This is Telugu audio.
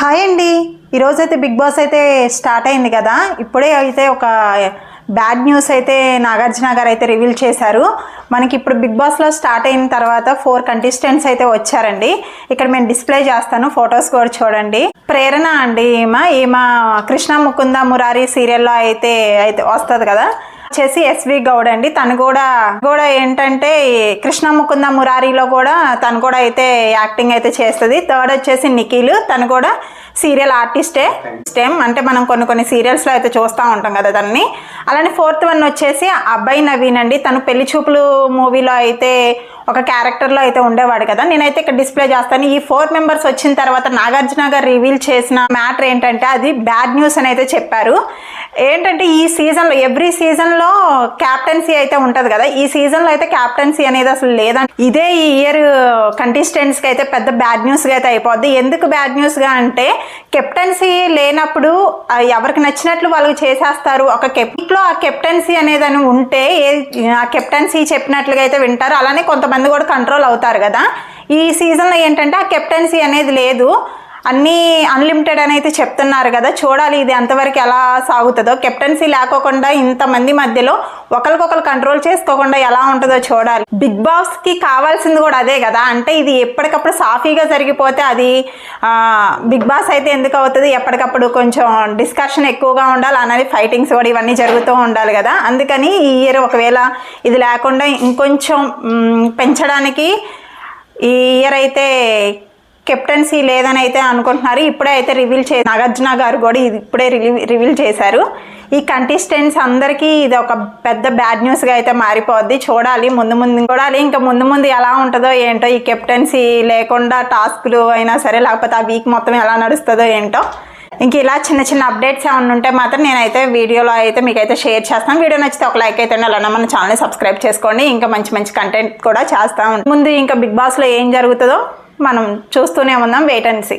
హాయ్ అండి. ఈరోజు అయితే బిగ్ బాస్ అయితే స్టార్ట్ అయింది కదా. ఇప్పుడే అయితే ఒక బ్యాడ్ న్యూస్ అయితే నాగార్జున గారు అయితే రివీల్ చేశారు. మనకి ఇప్పుడు బిగ్ బాస్లో స్టార్ట్ అయిన తర్వాత ఫోర్ కంటెస్టెంట్స్ అయితే వచ్చారండి. ఇక్కడ మేము డిస్ప్లే చేస్తాను ఫొటోస్ కూడా చూడండి. ప్రేరణ అండి ఈమె. ఈమె కృష్ణ ముకుంద మురారి సీరియల్లో అయితే అయితే వస్తుంది కదా. వచ్చేసి ఎస్వి గౌడ్ అండి. తను కూడా కూడా ఏంటంటే కృష్ణ ముకుంద మురారిలో కూడా తను కూడా అయితే యాక్టింగ్ అయితే చేస్తుంది. థర్డ్ వచ్చేసి నిఖిల్. తను కూడా సీరియల్ ఆర్టిస్టే స్టేమ్ అంటే మనం కొన్ని కొన్ని సీరియల్స్లో అయితే చూస్తూ ఉంటాం కదా దాన్ని అలానే ఫోర్త్ వన్ వచ్చేసి అబ్బాయి నవీన్ అండి. తను పెళ్ళి చూపులు మూవీలో అయితే ఒక క్యారెక్టర్లో అయితే ఉండేవాడు కదా. నేనైతే ఇక్కడ డిస్ప్లే చేస్తాను. ఈ ఫోర్ మెంబర్స్ వచ్చిన తర్వాత నాగార్జున గారు రివీల్ చేసిన మ్యాటర్ ఏంటంటే అది బ్యాడ్ న్యూస్ అని అయితే చెప్పారు. ఏంటంటే ఈ సీజన్లో ఎవ్రీ సీజన్లో క్యాప్టెన్సీ అయితే ఉంటుంది కదా. ఈ సీజన్లో అయితే క్యాప్టెన్సీ అనేది అసలు లేదండి ఇదే ఈ ఇయర్ కంటెస్టెంట్స్కి అయితే పెద్ద బ్యాడ్ న్యూస్గా అయితే అయిపోద్ది. ఎందుకు బ్యాడ్ న్యూస్గా అంటే కెప్టెన్సీ లేనప్పుడు ఎవరికి నచ్చినట్లు వాళ్ళు చేసేస్తారు. ఒక కెప్ట్లో ఆ కెప్టెన్సీ అనేది అని ఉంటే ఏ ఆ కెప్టెన్సీ చెప్పినట్లుగా అయితే వింటారు. అలానే కొంతమంది కూడా కంట్రోల్ అవుతారు కదా. ఈ సీజన్లో ఏంటంటే ఆ కెప్టెన్సీ అనేది లేదు. అన్నీ అన్లిమిటెడ్ అని అయితే చెప్తున్నారు కదా చూడాలి ఇది ఎంతవరకు ఎలా సాగుతుందో. కెప్టెన్సీ లేకోకుండా ఇంతమంది మధ్యలో ఒకరికొకరు కంట్రోల్ చేసుకోకుండా ఎలా ఉంటుందో చూడాలి. బిగ్ బాస్కి కావాల్సింది కూడా అదే కదా అంటే ఇది ఎప్పటికప్పుడు సాఫీగా జరిగిపోతే అది బిగ్ బాస్ అయితే ఎందుకు అవుతుంది? ఎప్పటికప్పుడు కొంచెం డిస్కషన్ ఎక్కువగా ఉండాలి అనేది ఫైటింగ్స్ కూడా ఇవన్నీ జరుగుతూ ఉండాలి కదా. అందుకని ఈ ఇయర్ ఒకవేళ ఇది లేకుండా ఇంకొంచెం పెంచడానికి ఈ ఇయర్ అయితే కెప్టెన్సీ లేదని అయితే అనుకుంటున్నారు. ఇప్పుడే అయితే రివీల్ చే నాగార్జున గారు కూడా ఇది ఇప్పుడే రివీ రివీల్ చేశారు. ఈ కంటెస్టెంట్స్ అందరికీ ఇది ఒక పెద్ద బ్యాడ్ న్యూస్గా అయితే మారిపోద్ది. చూడాలి ముందు ముందు చూడాలి. ఇంకా ముందు ముందు ఎలా ఉంటుందో ఏంటో ఈ కెప్టెన్సీ లేకుండా టాస్క్లు అయినా సరే లేకపోతే ఆ వీక్ మొత్తం ఎలా నడుస్తుందో ఏంటో. ఇంక ఇలా చిన్న చిన్న అప్డేట్స్ ఏమైనా ఉంటే మాత్రం నేనైతే వీడియోలో అయితే మీకు అయితే షేర్ చేస్తాను. వీడియో నచ్చితే ఒక లైక్ అయితే అలానే మన ఛానల్ని సబ్స్క్రైబ్ చేసుకోండి. ఇంకా మంచి మంచి కంటెంట్ కూడా చేస్తాం. ముందు ఇంకా బిగ్ బాస్లో ఏం జరుగుతుందో మనం చూస్తూనే ఉందాం. Wait and see